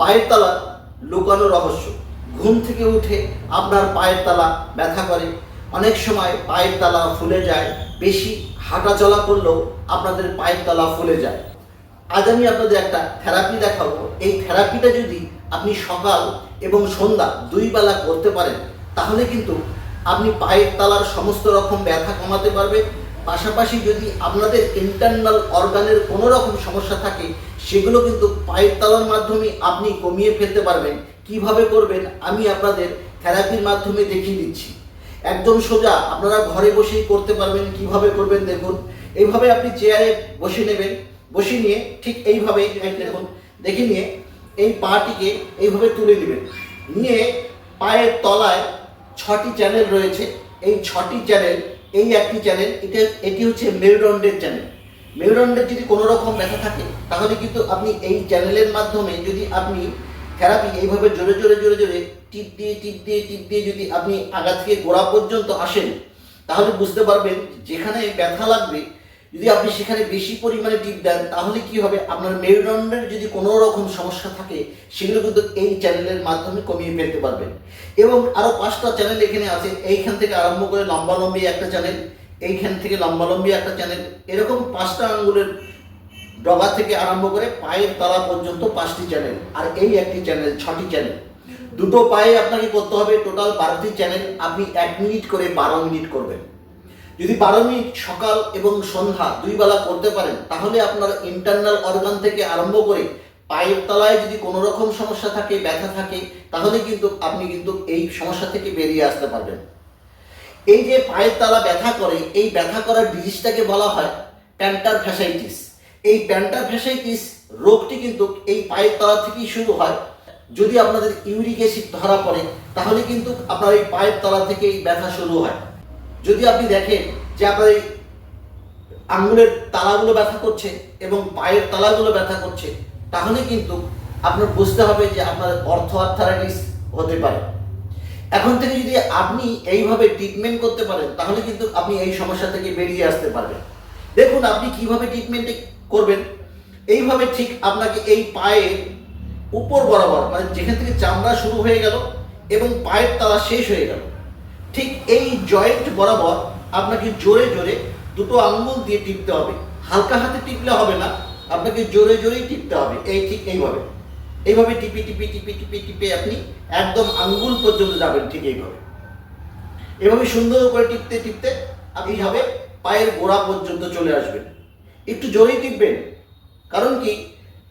পায়ের তলা লুকানো রহস্য। ঘুম থেকে উঠে আপনার পায়ের তালা ব্যথা করে। অনেক সময় পায়ের তালা ফুলে যায়, বেশি হাঁটা চলা করলেও আপনাদের পায়ের তলা ফুলে যায়। আজ আমি আপনাদের একটা থেরাপি দেখাবো। এই থেরাপিটা যদি আপনি সকাল এবং সন্ধ্যা দুই বেলা করতে পারেন, তাহলে কিন্তু আপনি পায়ের তালার সমস্ত রকম ব্যথা কমাতে পারবেন। পাশাপাশি যদি আপনাদের ইন্টারনাল অর্গানের কোনো রকম সমস্যা থাকে সেগুলো কিন্তু পায়ের তলার মাধ্যমে আপনি কমিয়ে ফেলতে পারবেন। কীভাবে করবেন, আমি আপনাদের থেরাপির মাধ্যমে দেখিয়ে দিচ্ছি। একদম সোজা, আপনারা ঘরে বসেই করতে পারবেন, কীভাবে করবেন দেখুন। এইভাবে আপনি চেয়ারে বসে নেবেন, বসে নিয়ে ঠিক এইভাবে দেখুন, দেখে নিয়ে এই পাটিকে এইভাবে তুলে নেবেন। নিয়ে পায়ের তলায় ছটি চ্যানেল রয়েছে। এই ছটি চ্যানেল এই একটি চ্যানেল এটা, এটি হচ্ছে মেরুদণ্ডের চ্যানেল মেরুদণ্ডের যদি কোনো রকম ব্যথা থাকে, তাহলে কিন্তু আপনি এই চ্যানেলের মাধ্যমে যদি আপনি থেরাপি এইভাবে জোরে জোরে জোরে জোরে টিপ দিয়ে টিপ দিয়ে টিপ দিয়ে যদি আপনি আগা থেকে গোড়া পর্যন্ত আসেন, তাহলে বুঝতে পারবেন যেখানে ব্যথা লাগবে, যদি আপনি সেখানে বেশি পরিমাণে টিপ দেন, তাহলে কি হবে? আপনার মেরুদণ্ডের যদি কোনো রকম সমস্যা থাকে, সেগুলো কিন্তু এই চ্যানেলের মাধ্যমে কমিয়ে ফেলতে পারবেন। এবং আরও পাঁচটা চ্যানেল এখানে আছে, এইখান থেকে আরম্ভ করে লম্বালম্বী একটা চ্যানেল এইখান থেকে লম্বালম্বী একটা চ্যানেল এরকম পাঁচটা আঙ্গুলের ডগা থেকে আরম্ভ করে পায়ের তলা পর্যন্ত পাঁচটি চ্যানেল আর এই একটি চ্যানেল ছটি চ্যানেল দুটো পায়ে আপনাকে করতে হবে টোটাল বারোটি চ্যানেল আপনি এক মিনিট করে বারো মিনিট করবেন। যদি বারো মিনিট সকাল এবং সন্ধ্যা দুই বেলা করতে পারেন, তাহলে আপনার ইন্টারনাল অর্গান থেকে আরম্ভ করে পায়ের তলায় যদি কোনো রকম সমস্যা থাকে, ব্যথা থাকে, তাহলে কিন্তু আপনি কিন্তু এই সমস্যা থেকে বেরিয়ে আসতে পারবেন। এই যে পায়ের তালা ব্যথা করে, এই ব্যথা করার ডিজিজটাকে বলা হয় প্যান্টার ফ্যাসাইটিস এই প্যান্টার ফ্যাসাইটিস রোগটি কিন্তু এই পায়ের তলা থেকেই শুরু হয়। যদি আপনাদের ইউরিক অ্যাসিড ধরা পড়ে, তাহলে কিন্তু আপনার এই পায়ের তলা থেকে এই ব্যথা শুরু হয়। যদি আপনি দেখেন যে আপনার এই আঙ্গুলের তালাগুলো ব্যথা করছে এবং পায়ের তালাগুলো ব্যথা করছে, তাহলে কিন্তু আপনার বুঝতে হবে যে আপনার অর্থ আর্থারাইটিস হতে পারে। এখন থেকে যদি আপনি এইভাবে ট্রিটমেন্ট করতে পারেন, তাহলে কিন্তু আপনি এই সমস্যা থেকে বেরিয়ে আসতে পারবেন। দেখুন, আপনি কীভাবে ট্রিটমেন্ট করবেন? এইভাবে ঠিক আপনাকে এই পায়ের উপর বরাবর মানে যেখান থেকে চামড়া শুরু হয়ে গেল এবং পায়ের তালা শেষ হয়ে গেল, ঠিক এই জয়েন্ট বরাবর আপনাকে জোরে জোরে দুটো আঙ্গুল দিয়ে টিপতে হবে। হালকা হাতে টিপলে হবে না, আপনাকে জোরে জোরেই টিপতে হবে, এই ঠিক এইভাবে। এইভাবে টিপি টিপি টিপি টিপি, টিপে আপনি একদম আঙ্গুল পর্যন্ত যাবেন ঠিক এইভাবে। এভাবে সুন্দর করে টিপতে টিপতে আপনি হবে পায়ের গোড়া পর্যন্ত চলে আসবেন। একটু জোরেই টিপবেন। কারণ কি?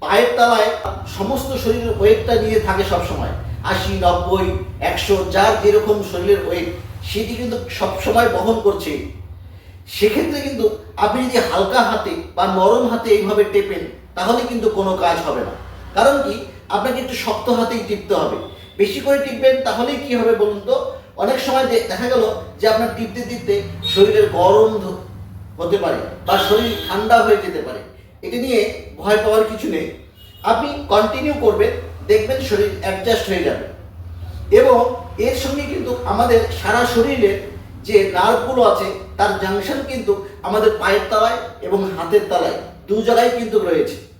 পায়ের তলায় সমস্ত শরীরের ওয়েটটা নিয়ে থাকে সব সময় আশি, নব্বই, একশো, যার যেরকম শরীরের ওয়েট, সেটি কিন্তু সবসময় বহন করছে। সেক্ষেত্রে কিন্তু আপনি যদি হালকা হাতে বা নরম হাতে এইভাবে টেপেন, তাহলে কিন্তু কোনো কাজ হবে না। কারণ কি? আপনাকে একটু শক্ত হাতেই টিপতে হবে। বেশি করে টিপবেন, তাহলেই কি হবে বলুন তো? অনেক সময় দেখা গেল যে আপনার টিপতে টিপতে শরীরের গরম হতে পারে বা শরীর ঠান্ডা হয়ে যেতে পারে। এটা নিয়ে ভয় পাওয়ার কিছু নেই। আপনি কন্টিনিউ করবেন, দেখবেন শরীর অ্যাডজাস্ট হয়ে যাবে। এবং এর সঙ্গে কিন্তু আমাদের সারা শরীরের যে নার্ভগুলো আছে, তার জাংশন কিন্তু আমাদের পায়ের তলায় এবং হাতের তলায়, দু জায়গায় কিন্তু রয়েছে।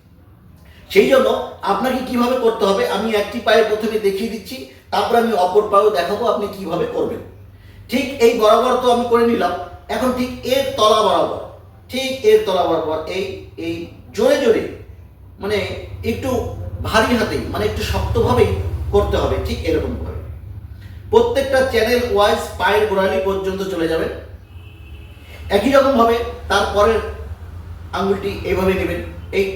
সেই জন্য আপনাকে কীভাবে করতে হবে, আমি একটি পায়ে প্রথমে দেখিয়ে দিচ্ছি, তারপর আমি অপর পায়েও দেখাবো আপনি কীভাবে করবেন। ঠিক এই বরাবর তো আমি করে নিলাম, এখন ঠিক এর তলা বরাবর, ঠিক এর তলা বরাবর, এই এই জোরে জোরে মানে একটু ভারী হাতে মানে একটু শক্তভাবেই করতে হবে, ঠিক এরকম ভাবে প্রত্যেকটা চ্যানেল ওয়াইজ পায়ের গোড়ালি পর্যন্ত চলে যাবে। একই রকম ভাবে তারপরের আঙুলটি এইভাবে নেবেন, এই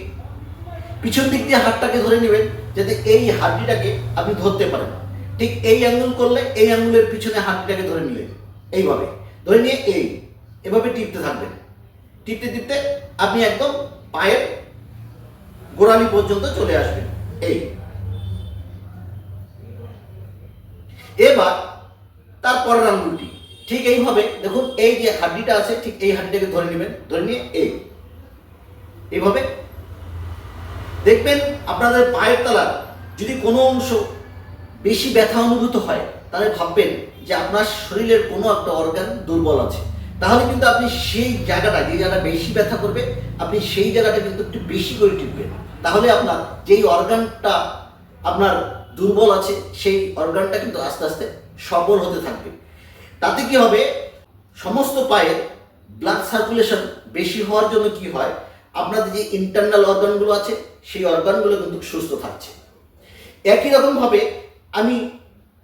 পিছন দিক দিয়ে হাতটাকে ধরে নেবেন, যাতে এই হাড্ডিটাকে আপনি ধরতে পারেন। ঠিক এই আঙ্গুল করলে এই আঙ্গুলের পিছনে হাতটাকে ধরে নিলেন এইভাবে। ধরে নিয়ে এই। এভাবে টিপতে থাকবেন। টিপতে টিপতে আপনি একদম পায়ের গোড়ালি পর্যন্ত চলে আসবেন। এই। এবার তারপরের আঙ্গুলটি ঠিক এইভাবে দেখুন, এই যে হাড্ডিটা আছে, ঠিক এই হাড্ডিটাকে ধরে নেবেন। ধরে নিয়ে এই। এইভাবে দেখবেন আপনাদের পায়ের তলার যদি কোনো অংশ বেশি ব্যথা অনুভূত হয়, তাহলে ভাববেন যে আপনার শরীরের কোনো একটা অর্গান দুর্বল আছে। তাহলে কিন্তু আপনি সেই জায়গাটা, যে জায়গাটা বেশি ব্যথা করবে, আপনি সেই জায়গাটা কিন্তু একটু বেশি করে টিপবেন। তাহলে আপনার যেই অর্গানটা আপনার দুর্বল আছে, সেই অর্গানটা কিন্তু আস্তে আস্তে সবল হতে থাকবে। তাতে কি হবে? সমস্ত পায়ের ব্লাড সার্কুলেশন বেশি হওয়ার জন্য কি হয়? আপনাদের যে ইন্টারনাল অর্গানগুলো আছে, সেই অর্গানগুলো কিন্তু সুস্থ থাকছে। একই রকমভাবে আমি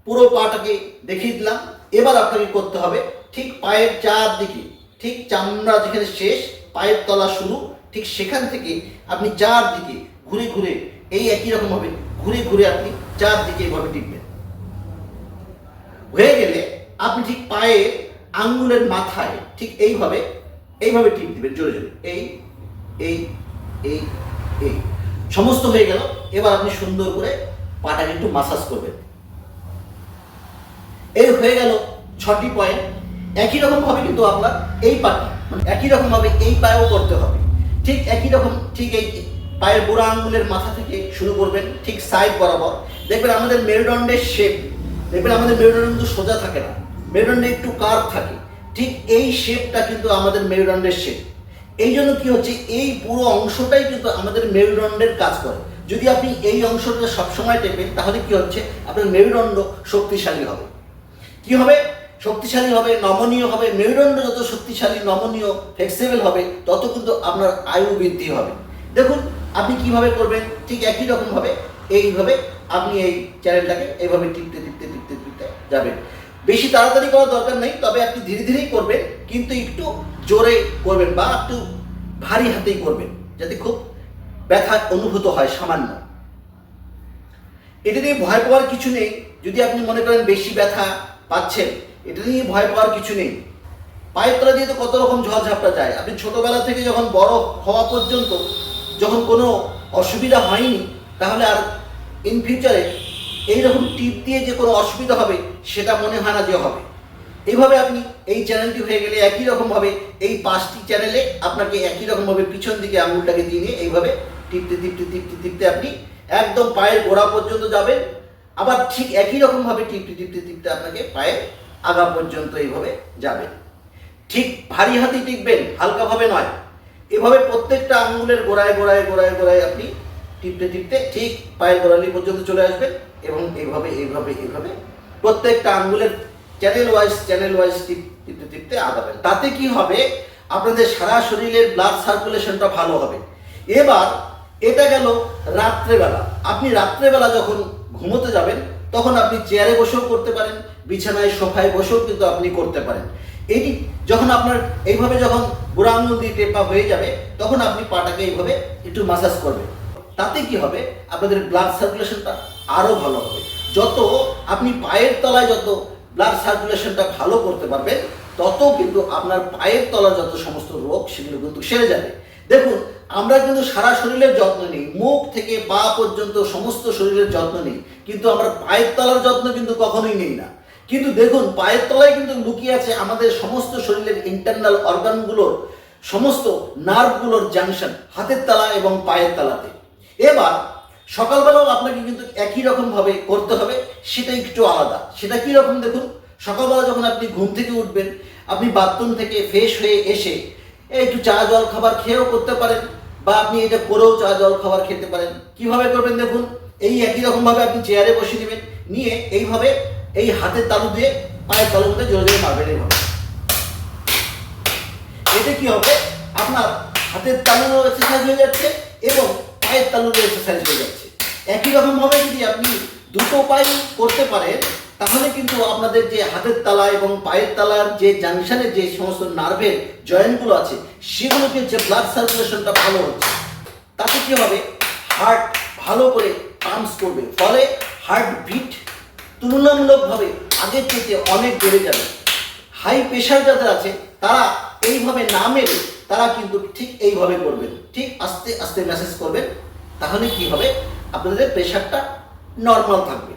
পুরো পাটাকে দেখিয়ে দিলাম। এবার আপনাকে করতে হবে, ঠিক পায়ের চারদিকে ঠিক চামড়া যেখানে শেষ, পায়ের তলা শুরু, ঠিক সেখান থেকে আপনি চারদিকে ঘুরে ঘুরে, এই একই রকমভাবে ঘুরে ঘুরে আপনি চারদিকে এইভাবে টিপবেন হয়ে গেলে আপনি ঠিক পায়ের আঙ্গুলের মাথায়, ঠিক এইভাবে এইভাবে টিপ দিবেন জোরে জোরে, এই এই এই এই সমস্ত হয়ে গেল। এবার আপনি সুন্দর করে পাটাকে একটু মাসাজ করবেন। এই হয়ে গেল ছটি পয়েন্ট একই রকম ভাবে কিন্তু আপনার এই পাটি মানে একই রকম ভাবে এই পায়েও করতে হবে। ঠিক একই রকম, ঠিক এই পায়ের বুড়া আঙ্গুলের মাথা থেকে শুরু করবেন, ঠিক সাইড বরাবর। দেখবেন আমাদের মেরুদণ্ডের শেপ দেখবেন আমাদের মেরুদণ্ড কিন্তু সোজা থাকে না। মেরুদণ্ডে একটু কার্ভ থাকে। ঠিক এই শেপটা কিন্তু আমাদের মেরুদণ্ডের শেপ এই জন্য কি হচ্ছে? এই পুরো অংশটাই কিন্তু আমাদের মেরুদণ্ডের কাজ করে। যদি আপনি এই অংশটা সবসময় টেপেন, তাহলে কি হচ্ছে? আপনার মেরুদণ্ড শক্তিশালী হবে। কি হবে? শক্তিশালী হবে, নমনীয় হবে। মেরুদণ্ড যত শক্তিশালী, নমনীয় ফ্লেক্সিবল হবে, তত কিন্তু আপনার আয়ু বৃদ্ধি হবে। দেখুন, আপনি কীভাবে করবেন? ঠিক একই রকম ভাবে এইভাবে আপনি এই চ্যানেলটাকে এইভাবে টিপতে টিপতে টিপতে টিপতে যাবেন। বেশি তাড়াতাড়ি করার দরকার নেই, তবে আপনি ধীরে ধীরেই করবেন, কিন্তু একটু জোরে করবেন বা একটু ভারী হাতেই করবেন, যাতে খুব ব্যথা অনুভূত হয় সামান্য। এটা নিয়ে ভয় পাওয়ার কিছু নেই, যদি আপনি মনে করেন বেশি ব্যথা পাচ্ছেন, এটা নিয়ে ভয় পাওয়ার কিছু নেই। পায়ের তলা দিয়ে তো কত রকম ঝড়ঝাপটা যায়। আপনি ছোটবেলা থেকে যখন বড় হওয়া পর্যন্ত যখন কোনো অসুবিধা হয়নি, তাহলে আর ইন ফিউচারে এইরকম টিপ দিয়ে যে কোনো অসুবিধা হবে, সেটা মনে হয় না যে হবে। এইভাবে আপনি এই চ্যানেলটি হয়ে গেলে একই রকমভাবে এই পাঁচটি চ্যানেলে আপনাকে একই রকমভাবে পিছন দিকে আঙুলটাকে দিয়ে নিয়ে এইভাবে টিপতে টিপতে টিপতে টিপতে আপনি একদম পায়ের গোড়া পর্যন্ত যাবেন। আবার ঠিক একই রকমভাবে টিপতে টিপতে টিপতে আপনাকে পায়ের আগা পর্যন্ত এইভাবে যাবেন। ঠিক ভারী হাতে টিপবেন, হালকাভাবে নয়। এভাবে প্রত্যেকটা আঙুলের গোড়ায় গোড়ায় গোড়ায় গোড়ায় আপনি টিপতে টিপতে ঠিক পায়ের গোড়ালি পর্যন্ত চলে আসবেন। এবং এইভাবে এইভাবে এইভাবে প্রত্যেকটা আঙ্গুলের চ্যানেল ওয়াইজ চ্যানেল ওয়াইজ টিপতে টিপতে আগাবেন। তাতে কি হবে? আপনাদের সারা শরীরের ব্লাড সার্কুলেশনটা ভালো হবে। এবার এটা গেল রাত্রেবেলা। আপনি রাত্রেবেলা যখন ঘুমোতে যাবেন, তখন আপনি চেয়ারে বসেও করতে পারেন, বিছানায়, সোফায় বসেও কিন্তু আপনি করতে পারেন। এটি যখন আপনার, এইভাবে যখন বুড়া আঙুল দিয়ে টেপা হয়ে যাবে, তখন আপনি পাটাকে এইভাবে একটু মাসাজ করবেন। তাতে কি হবে? আপনাদের ব্লাড সার্কুলেশনটা আরও ভালো হবে। যত আপনি পায়ের তলায় যত ব্লাড সার্কুলেশনটা ভালো করতে পারবেন, তত কিন্তু আপনার পায়ের তলার যত সমস্ত রোগ সেগুলো কিন্তু সেরে যাবে। দেখুন, আমরা কিন্তু সারা শরীরের যত্ন নিই, মুখ থেকে পা পর্যন্ত সমস্ত শরীরের যত্ন নিই, কিন্তু আমরা পায়ের তলার যত্ন কিন্তু কখনোই নেই না। কিন্তু দেখুন, পায়ের তলায় কিন্তু লুকিয়ে আছে আমাদের সমস্ত শরীরের ইন্টারনাল অর্গানগুলোর সমস্ত নার্ভগুলোর জাংশন হাতের তালা এবং পায়ের তালাতে। এবার সকালবেলাও আপনাকে কিন্তু একই রকম ভাবে করতে হবে, সেটা একটু আলাদা। সেটা কি রকম দেখুন? সকালবেলা যখন আপনি ঘুম থেকে উঠবেন, আপনি বাথরুম থেকে ফ্রেশ হয়ে এসে একটু চা জল খাবার খেয়েও করতে পারেন, বা আপনি এটা করেও চা জল খাবার খেতে পারেন। কীভাবে করবেন দেখুন? এই একই রকম ভাবে আপনি চেয়ারে বসে নেবেন নিয়ে এইভাবে এই হাতের তালু দিয়ে পায়ের তালু মধ্যে জোরে জোরে মারবেন এইভাবে। এতে কি হবে? আপনার হাতের তালুরও এক্সারসাইজ হয়ে যাচ্ছে এবং পায়ের তালুরও এক্সারসাইজ হয়ে যাচ্ছে। একই রকম ভাবে যদি আপনি দুটো পাই করতে পারেন, তাহলে কিন্তু আপনাদের যে হাতের তালা এবং পায়ের তালার যে জাংশনের যে সমস্ত নার্ভের জয়েন্টগুলো আছে, সেগুলোকে যে ব্লাড সার্কুলেশনটা ভালো হচ্ছে, তাতে কি হবে? হার্ট ভালো করে পাম্পস করবে। ফলে হার্ট বিট তুলনামূলকভাবে আগের থেকে অনেক বেড়ে যাবে। হাই প্রেশার যাদের আছে, তারা এইভাবে না মেরে তারা কিন্তু ঠিক এইভাবে করবেন। ঠিক আস্তে আস্তে মেসেজ করবেন। তাহলে কি হবে? আপনাদের প্রেশারটা নর্মাল থাকবে।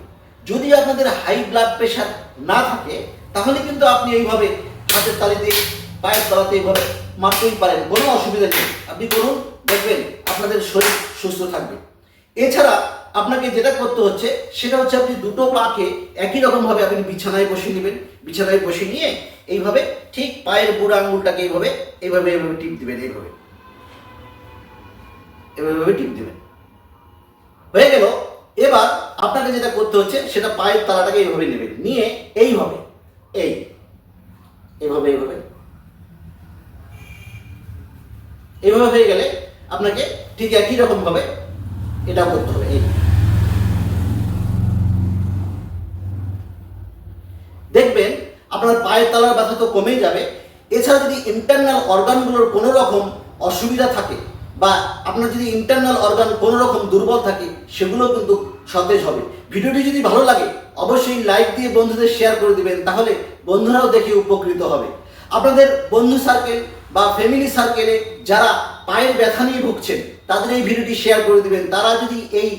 যদি আপনাদের হাই ব্লাড প্রেশার না থাকে, তাহলে কিন্তু আপনি এইভাবে হাতের তালি দিয়ে পায়ের তলাতে এইভাবে মারতেই পারেন, কোনো অসুবিধা নেই। আপনি করুন, দেখবেন আপনাদের শরীর সুস্থ থাকবে। এছাড়া আপনাকে যেটা করতে হচ্ছে, সেটা হচ্ছে আপনি দুটো পাকে একই রকমভাবে আপনি বিছানায় বসে নেবেন। বিছানায় বসে নিয়ে এইভাবে ঠিক পায়ের বুড়া আঙুলটাকে এইভাবে এইভাবে এইভাবে টিপ দিবেন এইভাবে এইভাবে টিপ দিবেন। হয়ে গেল। এবার আপনাকে যেটা করতে হচ্ছে, সেটা পায়ের তালাটাকে এইভাবে নেবেন। নিয়ে এইভাবে, এই এইভাবে এইভাবে। এইভাবে হয়ে গেলে আপনাকে ঠিক একই রকম ভাবে এটা করতে হবে। এই। দেখবেন আপনার পায়ের তালার ব্যথা তো কমেই যাবে। এছাড়া যদি ইন্টারনাল অর্গানগুলোর কোনো রকম অসুবিধা থাকে বা আপনার যদি ইন্টারনাল অর্গান কোনো রকম দুর্বল থাকে, সেগুলো কিন্তু সতেজ হবে। ভিডিওটি যদি ভালো লাগে, অবশ্যই লাইক দিয়ে বন্ধুদের শেয়ার করে দিবেন, তাহলে বন্ধুরাও দেখে উপকৃত হবে। আপনাদের বন্ধু সার্কেল বা ফ্যামিলি সার্কেলে যারা পায়ের ব্যথা নিয়ে ভুগছেন, তাদের এই ভিডিওটি শেয়ার করে দিবেন। তারা যদি এই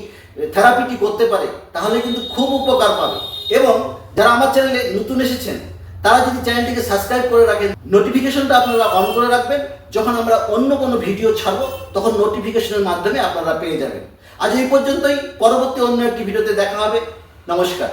থেরাপিটি করতে পারে, তাহলে কিন্তু খুব উপকার পাবে। এবং যারা আমার চ্যানেলে নতুন এসেছেন তারা যদি চ্যানেলটিকে সাবস্ক্রাইব করে রাখেন নোটিফিকেশনটা আপনারা অন করে রাখবেন। যখন আমরা অন্য কোনো ভিডিও ছাড়বো, তখন নোটিফিকেশনের মাধ্যমে আপনারা পেয়ে যাবেন। আজ এই পর্যন্তই। পরবর্তী অন্য একটি ভিডিওতে দেখা হবে। নমস্কার।